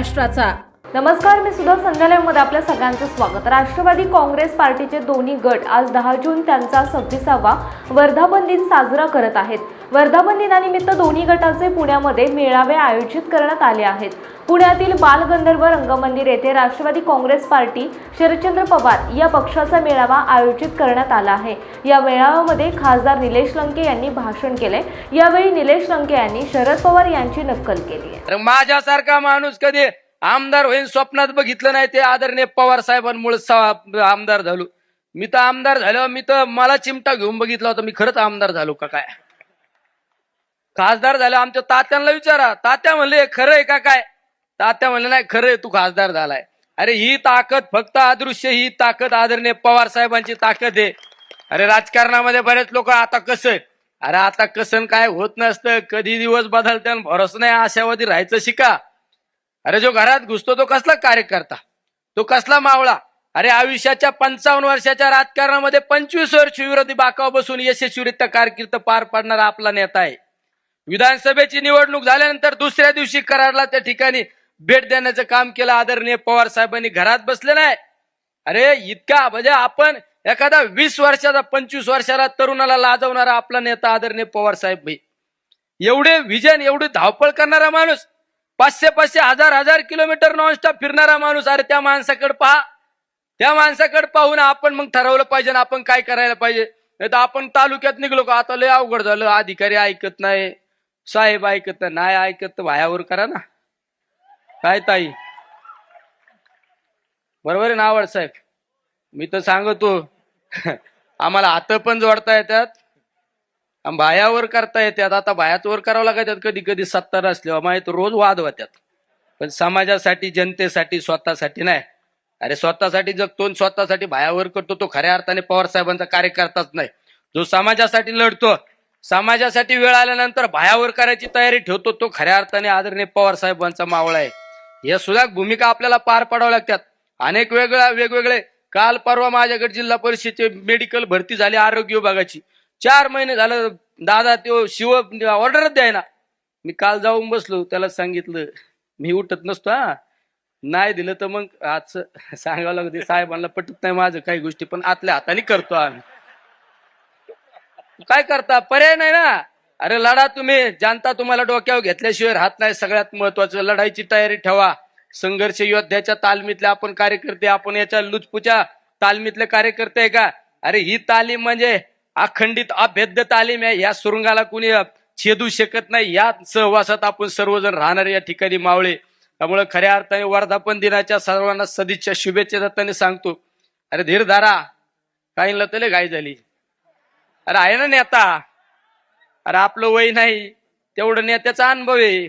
राष्ट्राचा नमस्कार मी सुधा संध्यालयामध्ये आपल्या सगळ्यांचं स्वागत. राष्ट्रवादी काँग्रेस पार्टीचे दोन्ही गट आज दहा जून त्यांचा सव्वीसावा वर्धापन दिन साजरा करत आहेत. वर्धापन दिनानिमित्त दोन्ही गटाचे पुण्यामध्ये मेळावे आयोजित करण्यात आले आहेत. पुण्यातील बालगंधर्व रंगमंदिर येथे राष्ट्रवादी काँग्रेस पार्टी शरदचंद्र पवार या पक्षाचा मेळावा आयोजित करण्यात आला आहे. या मेळाव्यामध्ये खासदार निलेश लंके यांनी भाषण केले. यावेळी निलेश लंके यांनी शरद पवार यांची नक्कल केली आहे. तर माझ्यासारखा माणूस कधी आमदार होईन स्वप्नात बघितलं नाही ते आदरणीय पवार साहेबांमुळे आमदार झालो. मी तर आमदार झालो मी तर मला चिमटा घेऊन बघितला होता. मी खरंच आमदार झालो का काय? खासदार झाला आमच्या तात्यांना विचारा. तात्या म्हणले खरं आहे का काय? तात्या म्हणले नाही खरं आहे तू खासदार झालाय. अरे ही ताकद फक्त अदृश्य ही ताकद आदरणीय पवार साहेबांची ताकद आहे. अरे राजकारणामध्ये बरेच लोक आता कसं अरे आता कसं काय होत नसतं. कधी दिवस बदलते भरोसा नाही आशावादी राहायचं शिका. अरे जो घरात घुसतो तो कसला कार्यकर्ता? तो कसला मावळा? अरे आयुष्याच्या पंचावन्न वर्षाच्या राजकारणामध्ये पंचवीस वर्ष विरोधी बाकाव बसून यशस्वीरित्या कारकीर्द पार पाडणारा आपला नेता आहे. विधानसभेची निवडणूक झाल्यानंतर दुसऱ्या दिवशी कराडला त्या ठिकाणी भेट देण्याचं काम केलं. आदरणीय पवार साहेबांनी घरात बसले नाही. अरे इतका म्हणजे आपण एखादा वीस वर्षाचा पंचवीस वर्षाला तरुणाला लाजवणारा आपला नेता आदरणीय पवार साहेब भाई एवढे विजन एवढी धावपळ करणारा माणूस पाचशे पाचशे हजार हजार किलोमीटर नॉनस्टॉप फिरणारा माणूस अरे त्या माणसाकडे पहा. त्या माणसाकडे पाहून आपण मग ठरवलं पाहिजे आपण काय करायला पाहिजे. नाही तर आपण तालुक्यात निघलो का? आता लय अवघड झालं. अधिकारी ऐकत नाही. साहेब ऐकत नाही ऐकत तर भायावर करा ना. काय ताई? बरोबर आहे ना आवड साहेब? मी तर सांगतो आम्हाला हात पण जोडता येतात आणि भायावर करता येतात. आता भायाच वर करावं लागतात कधी कधी सत्तर असल्यावर माहीत रोज वाद होत्यात पण समाजासाठी जनतेसाठी स्वतःसाठी नाही. अरे स्वतःसाठी जगतो स्वतःसाठी भायावर करतो तो खऱ्या अर्थाने पवार साहेबांचा कार्यकर्ताच नाही. जो समाजासाठी लढतो समाजासाठी वेळ आल्यानंतर भायावर करायची तयारी ठेवतो तो खऱ्या अर्थाने आदरणीय पवार साहेबांचा मावळा आहे. या सुद्धा भूमिका आपल्याला पार पाडाव्या लागतात. अनेक वेगळ्या वेगवेगळे काल परवा माझ्याकडे जिल्हा परिषदेचे मेडिकल भरती झाली आरोग्य विभागाची. चार महिने झालं दादा तो शिव ऑर्डरच द्यायना. मी काल जाऊन बसलो त्याला सांगितलं मी उठत नसतो हा. नाही दिलं तर मग आज सांगावं लागते साहेबांना पटत नाही माझं काही गोष्टी पण आतल्या हाताने करतो आम्ही. काय करता? पर्याय नाही ना. अरे लढा तुम्ही. जनता तुम्हाला डोक्यावर घेतल्याशिवाय राहत नाही. सगळ्यात महत्वाचं लढाईची तयारी ठेवा. संघर्ष योद्ध्याच्या तालमीतले आपण कार्यकर्ते आपण याच्या लुचपुच्या तालमीतले कार्यकर्ते का? अरे ही तालीम म्हणजे अखंडित अभेद्य तालीम आहे. या सुरुंगाला कुणी छेदू शकत नाही. या सहवासात आपण सर्वजण राहणार या ठिकाणी मावळे. त्यामुळे खऱ्या अर्थाने वर्धापन दिनाच्या सर्वांना सदिच्छा शुभेच्छा दत्ताने सांगतो. अरे धीर धारा. काही लतले घाई झाली. अरे आहे ना नेता. अरे आपलं वय नाही तेवढं नेत्याचा अनुभव आहे.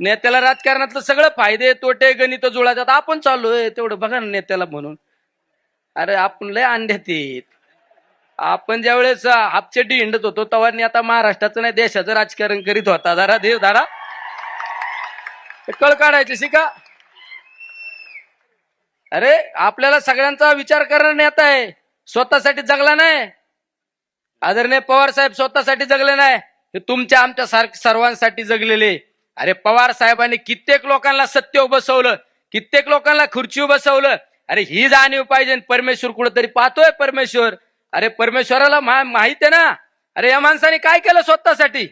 नेत्याला राजकारणातलं सगळं फायदे तोटे गणित जुळातात आपण चाललोय तेवढं बघा ना नेत्याला म्हणून. अरे आपण लय अंड्यात येत आपण ज्या वेळेस हापचेटी हिंडत होतो तेव्हा नेता महाराष्ट्राचं नाही देशाचं राजकारण करीत होता. जरा देव धारा कळ काढायचे शिका. अरे आपल्याला सगळ्यांचा विचार करणार नेता आहे. स्वतःसाठी जगला नाही. आदरणीय पवार साहेब स्वतःसाठी जगले नाही. हे तुमच्या आमच्या सारख सर्वांसाठी जगलेले. अरे पवार साहेबांनी कित्येक लोकांना सत्य बसवलं कित्येक लोकांना खुर्ची बसवलं. अरे ही जाणीव पाहिजे परमेश्वर कुठेतरी पाहतोय परमेश्वर. अरे परमेश्वराला मा- माहीत आहे ना? अरे या माणसाने काय केलं स्वतःसाठी?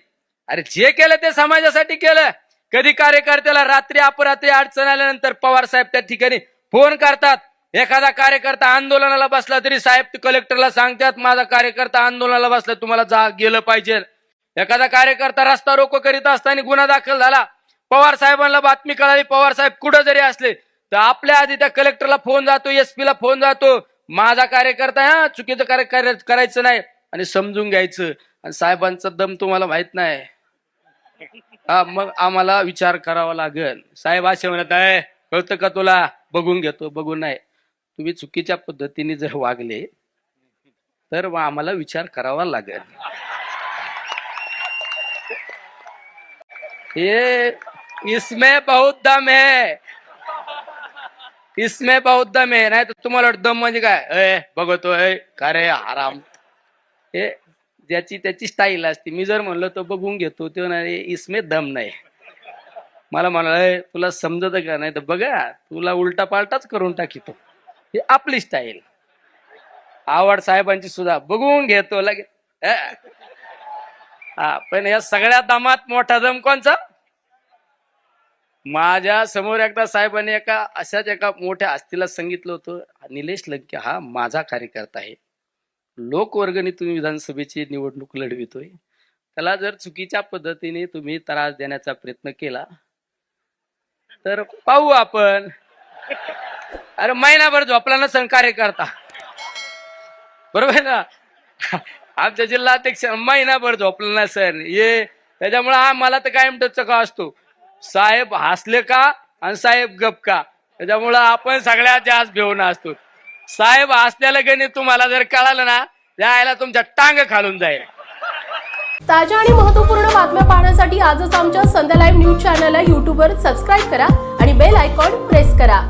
अरे जे केलं ते समाजासाठी केलं. कधी कार्यकर्त्याला रात्री अपरात्री अडचण आल्यानंतर पवार साहेब त्या ठिकाणी फोन करतात. एखादा कार्यकर्ता आंदोलनाला बसला तरी साहेब कलेक्टरला सांगतात माझा कार्यकर्ता आंदोलनाला बसला तुम्हाला जा गेलं पाहिजे. एखादा कार्यकर्ता रस्ता रोको करीत असताना गुन्हा दाखल झाला. पवार साहेबांना बातमी कळाली पवार साहेब कुठं जरी असले तर आपल्या आधी त्या कलेक्टरला फोन जातो एसपी ला फोन जातो. माझा कार्यकर्ता हा चुकीचं कार्य कार्य- करायचं नाही. आणि समजून घ्यायचं. आणि साहेबांचा दम तुम्हाला माहीत नाही. हा मग आम्हाला विचार करावा लागेल. साहेब असे म्हणत आहे कळतं का तुला? बघून घेतो बघून नाही. तुम्ही चुकीच्या पद्धतीने जर वागले तर आम्हाला विचार करावा लागेल. हे इसमें बहुत दम है. इसमें बहुत दम है. नाही तर तुम्हाला वाटतं दम म्हणजे काय? अय बघतो का रे? आराम. हे ज्याची त्याची स्टाईल असते. मी जर म्हणलं तर बघून घेतो. तो नाही इसमे दम नाही. मला म्हणाल तुला समजत का? नाही तर बघा. तुला उलटा पालटाच करून टाकितो. ही आपली स्टाईल आवड साहेबांची सुद्धा. बघून घेतो लगे हा पण या सगळ्या दमात मोठा दम कोणचा? माझ्यासमोर एकदा साहेबांनी एका अशाच एका मोठ्या आस्तीला सांगितलं होतं निलेश लंके हा माझा कार्यकर्ता आहे. लोकवर्गणीतून विधानसभेची निवडणूक लढवितोय. त्याला जर चुकीच्या पद्धतीने तुम्ही त्रास देण्याचा प्रयत्न केला तर पाहू आपण. अरे महिनाभर झोपला नसेल कार्यकर्ता. बरोबर आहे ना? आमच्या जिल्हाध्यक्ष महिनाभर झोपला नसेल ये त्याच्यामुळे हा मला तर कायम टचका असतो. साहेब हसले का आणि साहेब गप का? त्याच्यामुळं आपण सगळ्यात जास्त घेऊन असतो. साहेब हसल्याला गणित तुम्हाला जर कळालं ना यायला तुमच्या टांग खालून जाईल. ताज्या आणि महत्त्वपूर्ण बातम्या पाहण्यासाठी आजच आमच्या संध्या लाईव्ह न्यूज चॅनलला यूट्यूबवर सबस्क्राईब करा आणि बेल आयकॉन प्रेस करा.